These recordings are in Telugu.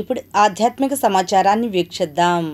ఇప్పుడు ఆధ్యాత్మిక సమాచారాన్ని వీక్షిద్దాం.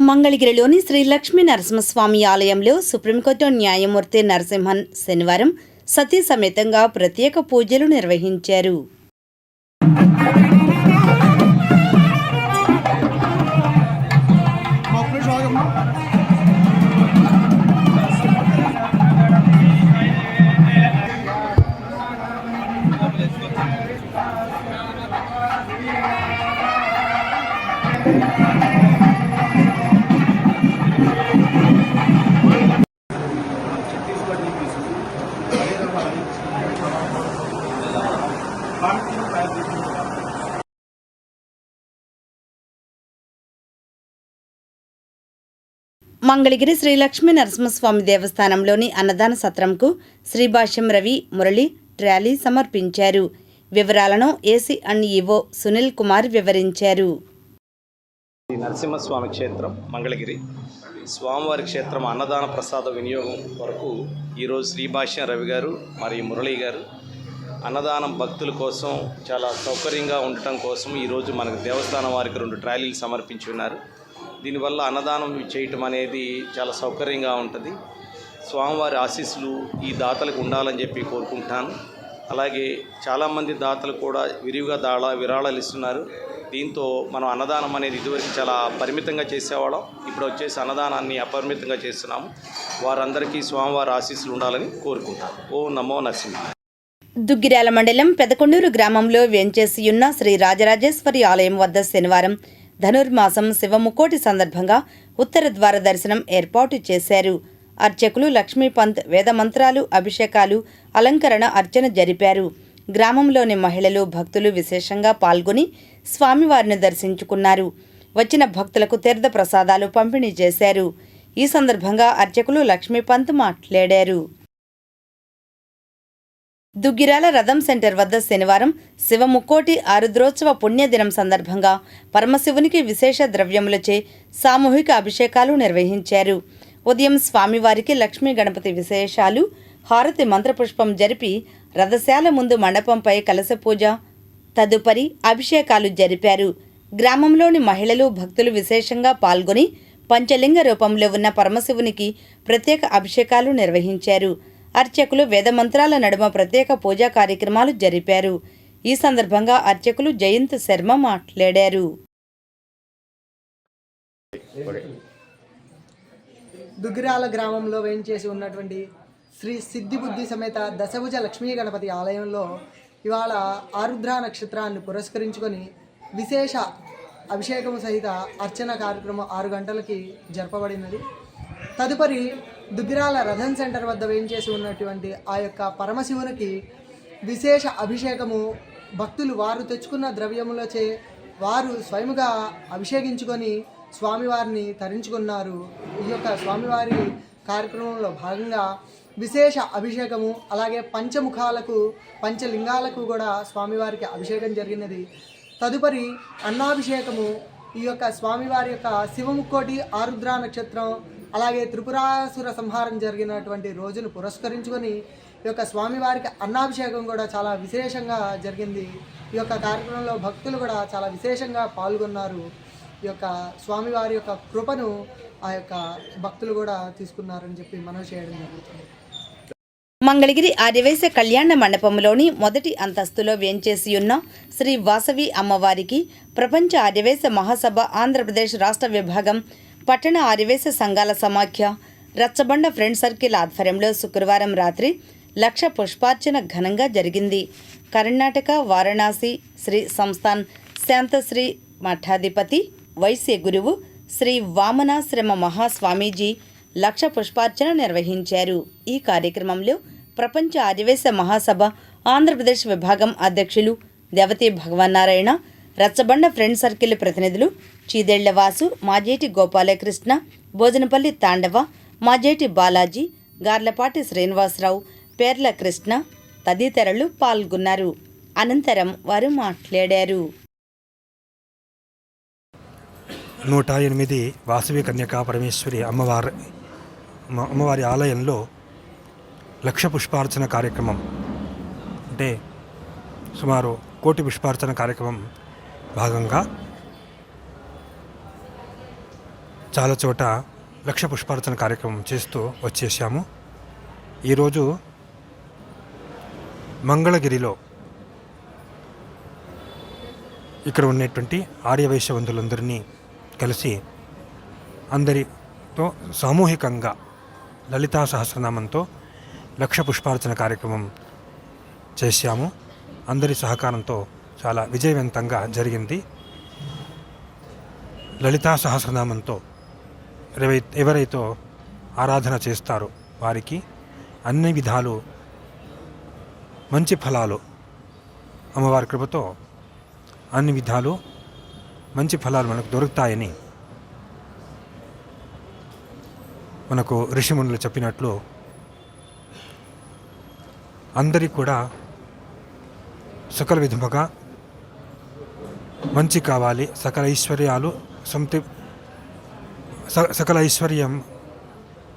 మంగళగిరిలోని శ్రీ లక్ష్మీ నరసింహస్వామి ఆలయంలో సుప్రీంకోర్టు న్యాయమూర్తి నరసింహన్ శనివారం సతీ సమేతంగా ప్రత్యేక పూజలు నిర్వహించారు. మంగళగిరి శ్రీ లక్ష్మీ నరసింహస్వామి దేవస్థానంలోని అన్నదాన సత్రంకు శ్రీభాష్యం రవి మురళి ట్రాలీ సమర్పించారు. వివరాలను AC and EO Sunil Kumar వివరించారు. నరసింహస్వామి క్షేత్రం మంగళగిరి. స్వామివారి క్షేత్రం అన్నదాన ప్రసాద వినియోగం వరకు ఈరోజు శ్రీభాష్యం రవి గారు మరియు మురళి గారు అన్నదానం భక్తుల కోసం చాలా సౌకర్యంగా ఉండటం కోసం ఈరోజు మనకు దేవస్థానం వారికి రెండు ట్రాలీలు సమర్పించి ఉన్నారు. దీనివల్ల అన్నదానం చేయటం అనేది చాలా సౌకర్యంగా ఉంటుంది. స్వామివారి ఆశీస్సులు ఈ దాతలకు ఉండాలని చెప్పి కోరుకుంటాను. అలాగే చాలామంది దాతలు కూడా విరివిగా దాళ విరాళాలు ఇస్తున్నారు. దీంతో మనం అన్నదానం అనేది ఇదివరకు చాలా పరిమితంగా చేసేవాళ్ళం. ఇప్పుడు వచ్చేసి అన్నదానాన్ని అపరిమితంగా చేస్తున్నాము. వారందరికీ స్వామివారి ఆశీస్సులు ఉండాలని కోరుకుంటాను. ఓ నమో నరసింహ. దుగ్గిరాల మండలం పెదకొండూరు గ్రామంలో వెంచేసి ఉన్న శ్రీ రాజరాజేశ్వరి ఆలయం వద్ద శనివారం ధనుర్మాసం శివముకోటి సందర్భంగా ఉత్తర ద్వార దర్శనం ఏర్పాటు చేశారు. అర్చకులు లక్ష్మీపంత్ వేదమంత్రాలు అభిషేకాలు అలంకరణ అర్చన జరిపారు. గ్రామంలోని మహిళలు భక్తులు విశేషంగా పాల్గొని స్వామివారిని దర్శించుకున్నారు. వచ్చిన భక్తులకు తీర్థ ప్రసాదాలు పంపిణీ చేశారు. ఈ సందర్భంగా అర్చకులు లక్ష్మీపంత్ మాట్లాడారు. దుగ్గిరాల రథం సెంటర్ వద్ద శనివారం శివముక్కోటి ఆరుద్రోత్సవ పుణ్యదినం సందర్భంగా పరమశివునికి విశేష ద్రవ్యములచే సామూహిక అభిషేకాలు నిర్వహించారు. ఉదయం స్వామివారికి లక్ష్మీ గణపతి విశేషాలు హారతి మంత్రపుష్పం జరిపి రథశాల ముందు మండపంపై కలశ పూజ తదుపరి అభిషేకాలు జరిపారు. గ్రామంలోని మహిళలు భక్తులు విశేషంగా పాల్గొని పంచలింగ రూపంలో ఉన్న పరమశివునికి ప్రత్యేక అభిషేకాలు నిర్వహించారు. అర్చకులు వేదమంత్రాల నడుమ ప్రత్యేక పూజా కార్యక్రమాలు జరిపారు. ఈ సందర్భంగా అర్చకులు జయంత్ శర్మ మాట్లాడారు. దుగ్గిరాల గ్రామంలో వేయించేసి ఉన్నటువంటి శ్రీ సిద్ధిబుద్ధి సమేత దశభుజ లక్ష్మీ గణపతి ఆలయంలో ఇవాళ ఆరుద్ర నక్షత్రాన్ని పురస్కరించుకొని విశేష అభిషేకము సహిత అర్చన కార్యక్రమం ఆరు గంటలకి జరపబడినది. తదుపరి దుగ్గిరాల రథం సెంటర్ వద్ద వేయించేసి ఉన్నటువంటి ఆ యొక్క పరమశివునికి విశేష అభిషేకము. భక్తులు వారు తెచ్చుకున్న ద్రవ్యములచే వారు స్వయముగా అభిషేకించుకొని స్వామివారిని తరించుకున్నారు. ఈ యొక్క స్వామివారి కార్యక్రమంలో భాగంగా విశేష అభిషేకము అలాగే పంచముఖాలకు పంచలింగాలకు కూడా స్వామివారికి అభిషేకం జరిగినది. తదుపరి అన్నాభిషేకము. ఈ యొక్క స్వామివారి యొక్క శివముక్కోటి ఆరుద్ర నక్షత్రం అలాగే త్రిపురాసుర సంహారం జరిగినటువంటి రోజును పురస్కరించుకొని ఈ యొక్క స్వామివారికి అన్నాభిషేకం కూడా చాలా విశేషంగా జరిగింది. ఈ యొక్క కార్యక్రమంలో భక్తులు కూడా చాలా విశేషంగా పాల్గొన్నారు. ఈ యొక్క స్వామివారి యొక్క కృపను ఆ యొక్క భక్తులు కూడా తీసుకున్నారని చెప్పి మనం చేయడం జరుగుతుంది. మంగళగిరి ఆర్యవేశ కళ్యాణ మండపంలోని మొదటి అంతస్తులో వేంచేసి ఉన్న శ్రీ వాసవి అమ్మవారికి ప్రపంచ ఆర్యవేశ మహాసభ ఆంధ్రప్రదేశ్ రాష్ట్ర విభాగం పట్టణ ఆరివేశ సంఘాల సమాఖ్య రచ్చబండ ఫ్రెండ్ సర్కిల్ ఆధ్వర్యంలో శుక్రవారం రాత్రి లక్ష పుష్పార్చన ఘనంగా జరిగింది. కర్ణాటక వారణాసి శ్రీ సంస్థాన్ శాంతశ్రీ మఠాధిపతి వైశ్య గురువు శ్రీ వామనాశ్రమ మహాస్వామీజీ లక్ష పుష్పార్చన నిర్వహించారు. ఈ కార్యక్రమంలో ప్రపంచ ఆదివేశ మహాసభ ఆంధ్రప్రదేశ్ విభాగం అధ్యక్షులు దేవతి భగవన్నారాయణ రచ్చబండ ఫ్రెండ్ సర్కిల్ ప్రతినిధులు చీదెళ్ళ వాసు మాజేటి గోపాలకృష్ణ భోజనపల్లి తాండవ మాజేటి బాలాజీ గార్లపాటి శ్రీనివాసరావు పేర్ల కృష్ణ తదితరులు పాల్గొన్నారు. అనంతరం వారు మాట్లాడారు. నూట ఎనిమిది వాసవి కన్యకా పరమేశ్వరి అమ్మవారి అమ్మవారి ఆలయంలో లక్ష పుష్పార్చన కార్యక్రమం అంటే సుమారు కోటి పుష్పార్చన కార్యక్రమం భాగంగా చాలా చోట లక్ష పుష్పార్చన కార్యక్రమం చేస్తూ వచ్చేసాము ఈరోజు మంగళగిరిలో ఇక్కడ ఉన్నటువంటి ఆర్యవైశ్యవంతులందరినీ కలిసి అందరితో సామూహికంగా లలితా సహస్రనామంతో లక్ష పుష్పార్చన కార్యక్రమం చేశాము. అందరి సహకారంతో చాలా విజయవంతంగా జరిగింది. లలితా సహస్రనామంతో ఎవరై ఎవరైతే ఆరాధన చేస్తారో వారికి అన్ని విధాలు మంచి ఫలాలు అమ్మవారి కృపతో అన్ని విధాలు మంచి ఫలాలు మనకు దొరుకుతాయని మనకు ఋషిమునులు చెప్పినట్లు అందరికీ కూడా సకల విధముగా మంచి కావాలి. సకల ఐశ్వర్యాలు సంతి స- సకల ఐశ్వర్యం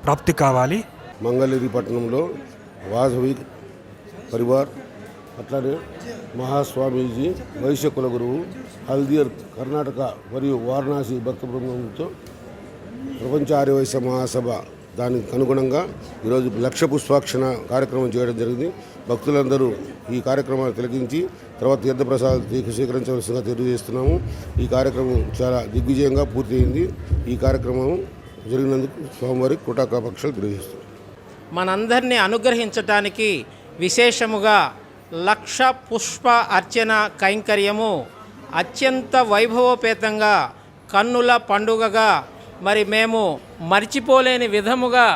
ప్రాప్తి కావాలి. మంగళగిరి పట్టణంలో వాసవి పరివార్ అట్లానే మహాస్వామీజీ వైశ్య కుల గురువు హల్దియర్ కర్ణాటక మరియు వారణాసి భక్త బృందంతో ప్రపంచ ఆర్యవైశ్య మహాసభ దానికి అనుగుణంగా ఈరోజు లక్ష పుష్పాక్షణ కార్యక్రమం చేయడం జరిగింది. భక్తులందరూ ఈ కార్యక్రమాన్ని తిలకించి తర్వాత తీర్థప్రసాద్ స్వీకరించవలసిందిగా తెలియజేస్తున్నాము. ఈ కార్యక్రమం చాలా దిగ్విజయంగా పూర్తయింది. ఈ కార్యక్రమం జరిగినందుకు స్వామివారికి కృటాకాపక్షలు తెలియజేస్తున్నాం. మనందరినీ అనుగ్రహించటానికి విశేషముగా లక్ష పుష్ప అర్చన కైంకర్యము అత్యంత వైభవోపేతంగా కన్నుల పండుగగా మరి మేము మర్చిపోలేని విధముగా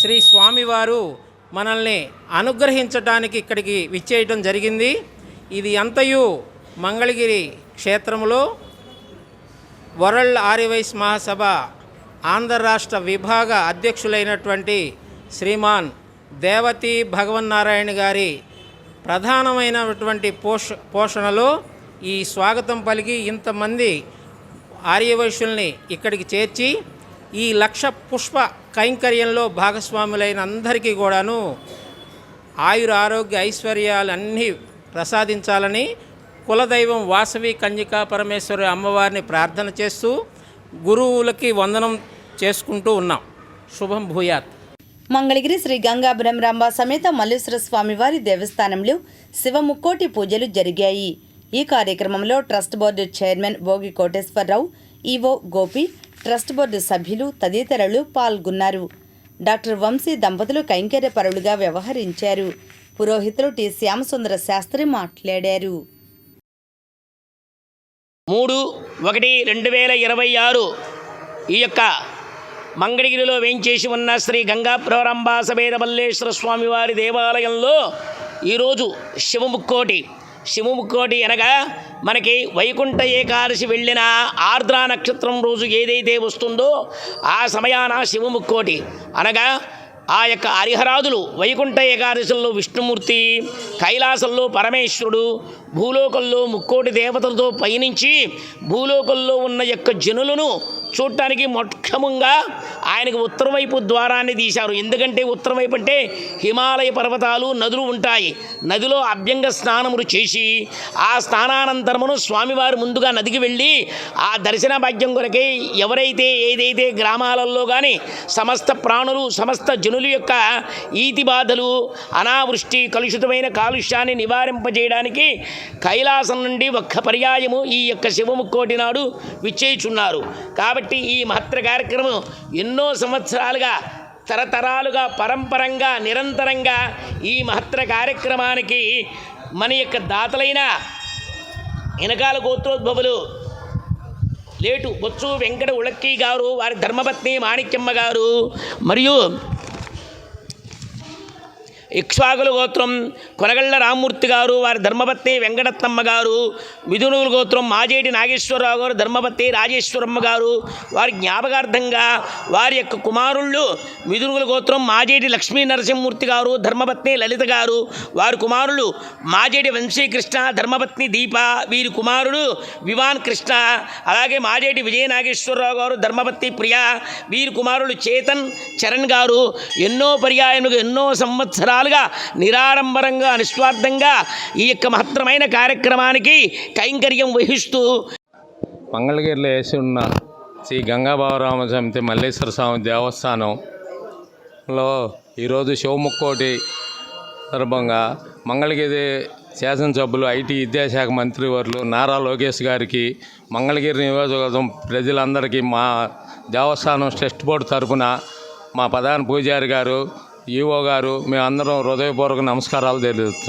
శ్రీ స్వామివారు మనల్ని అనుగ్రహించటానికి ఇక్కడికి విచ్చేయటం జరిగింది. ఇది అంతయు మంగళగిరి క్షేత్రములో వరల్డ్ ఆర్యవైస్ మహాసభ ఆంధ్ర రాష్ట్ర విభాగ అధ్యక్షులైనటువంటి శ్రీమాన్ దేవతి భగవన్నారాయణ గారి ప్రధానమైనటువంటి పోష పోషణలో ఈ స్వాగతం పలికి ఇంతమంది ఆర్యవైశ్యుల్ని ఇక్కడికి చేర్చి ఈ లక్ష పుష్ప కైంకర్యంలో భాగస్వాములైన అందరికీ కూడాను ఆయుర ఆరోగ్య ఐశ్వర్యాలన్నీ ప్రసాదించాలని కులదైవం వాసవి కన్యకా పరమేశ్వరి అమ్మవారిని ప్రార్థన చేస్తూ గురువులకి వందనం చేసుకుంటూ ఉన్నాం. శుభం భూయాత్. మంగళగిరి శ్రీ గంగా బ్రహ్మరాంబ సమేత మల్లేశ్వర స్వామివారి దేవస్థానంలో శివ ముక్కోటి పూజలు జరిగాయి. ఈ కార్యక్రమంలో trust board chairman Bhogi Koteswara Rao EO Gopi trust board సభ్యులు తదితరులు పాల్గొన్నారు. డాక్టర్ వంశీ దంపతులు కైంకర్యపరులుగా వ్యవహరించారు. పురోహితులు టి. శ్యామసుందర శాస్త్రి మాట్లాడారు. మూడు ఒకటి రెండు వేల ఇరవై ఆరు ఈ యొక్క మంగళగిరిలో వేంచేసి ఉన్న శ్రీ గంగా ప్రారంభ సమేత మల్లేశ్వర స్వామివారి దేవాలయంలో ఈరోజు శివముక్కోటి శివముక్కోటి అనగా మనకి వైకుంఠ ఏకాదశి వెళ్ళిన ఆర్ద్రా నక్షత్రం రోజు ఏదైతే వస్తుందో ఆ సమయాన శివముక్కోటి. అనగా ఆ యొక్క హరిహరాదులు వైకుంఠ ఏకాదశుల్లో విష్ణుమూర్తి కైలాసంలో పరమేశ్వరుడు భూలోకంలో ముక్కోటి దేవతలతో పయనించి భూలోకంలో ఉన్న యొక్క జనులను చూడటానికి మొక్షముగా ఆయనకు ఉత్తరం వైపు ద్వారాన్ని తీశారు. ఎందుకంటే ఉత్తరం వైపు అంటే హిమాలయ పర్వతాలు నదులు ఉంటాయి. నదిలో అభ్యంగ స్నానములు చేసి ఆ స్నానానంతరమును స్వామివారు ముందుగా నదికి వెళ్ళి ఆ దర్శన భాగ్యం కొరకై ఎవరైతే ఏదైతే గ్రామాలలో కానీ సమస్త ప్రాణులు సమస్త జనుల యొక్క ఈతి బాధలు అనావృష్టి కలుషితమైన కాలుష్యాన్ని నివారింపజేయడానికి కైలాసం నుండి ఒక్క పర్యాయము ఈ యొక్క శివముక్కోటి నాడు విచ్చేయుచున్నారు. కాబట్టి ఈ మహత్తర కార్యక్రమం ఎన్నో సంవత్సరాలుగా తరతరాలుగా పరంపరంగా నిరంతరంగా ఈ మహత్తర కార్యక్రమానికి మన యొక్క దాతలైన వెనకాల గోత్రోద్భవులు లేటు బొత్సు వెంకట ఉళక్కి గారు వారి ధర్మపత్ని మాణిక్యమ్మ గారు మరియు ఇక్ష్వాకుల గోత్రం కొనగళ్ళ రామ్మూర్తి గారు వారి ధర్మపత్ని వెంకటత్తమ్మ గారు మిథునుల గోత్రం మాజేటి నాగేశ్వరరావు గారు ధర్మపత్ని రాజేశ్వరమ్మ గారు వారి జ్ఞాపకార్థంగా వారి యొక్క కుమారుళ్ళు మిథునుల గోత్రం మాజేటి లక్ష్మీ నరసింహమూర్తి గారు ధర్మపత్ని లలిత గారు వారి కుమారులు మాజేటి వంశీకృష్ణ ధర్మపత్ని దీప వీరి కుమారుడు వివాన్ కృష్ణ అలాగే మాజేటి విజయ నాగేశ్వరరావు గారు ధర్మపత్ని ప్రియ వీరి కుమారులు చేతన్ చరణ్ గారు ఎన్నో పర్యాయములుగా ఎన్నో సంవత్సరాలు సంవత్సరాలుగా నిరాడంబరంగా నిస్వార్థంగా ఈ యొక్క మహత్తరమైన కార్యక్రమానికి కైంకర్యం వహిస్తూ మంగళగిరిలో వేసి ఉన్న శ్రీ గంగాబావరామ సమితి మల్లేశ్వర స్వామి దేవస్థానంలో ఈరోజు శివముక్కోటి సందర్భంగా మంగళగిరి శాసనసభ్యులు ఐటీ విద్యాశాఖ మంత్రి వర్లు నారా లోకేష్ గారికి మంగళగిరి నియోజకవర్గం ప్రజలందరికీ మా దేవస్థానం ట్రస్ట్ బోర్డు తరపున మా ప్రధాన పూజారి గారు ఈవో గారు మేమందరం హృదయపూర్వక నమస్కారాలు తెలియజేస్తున్నాం.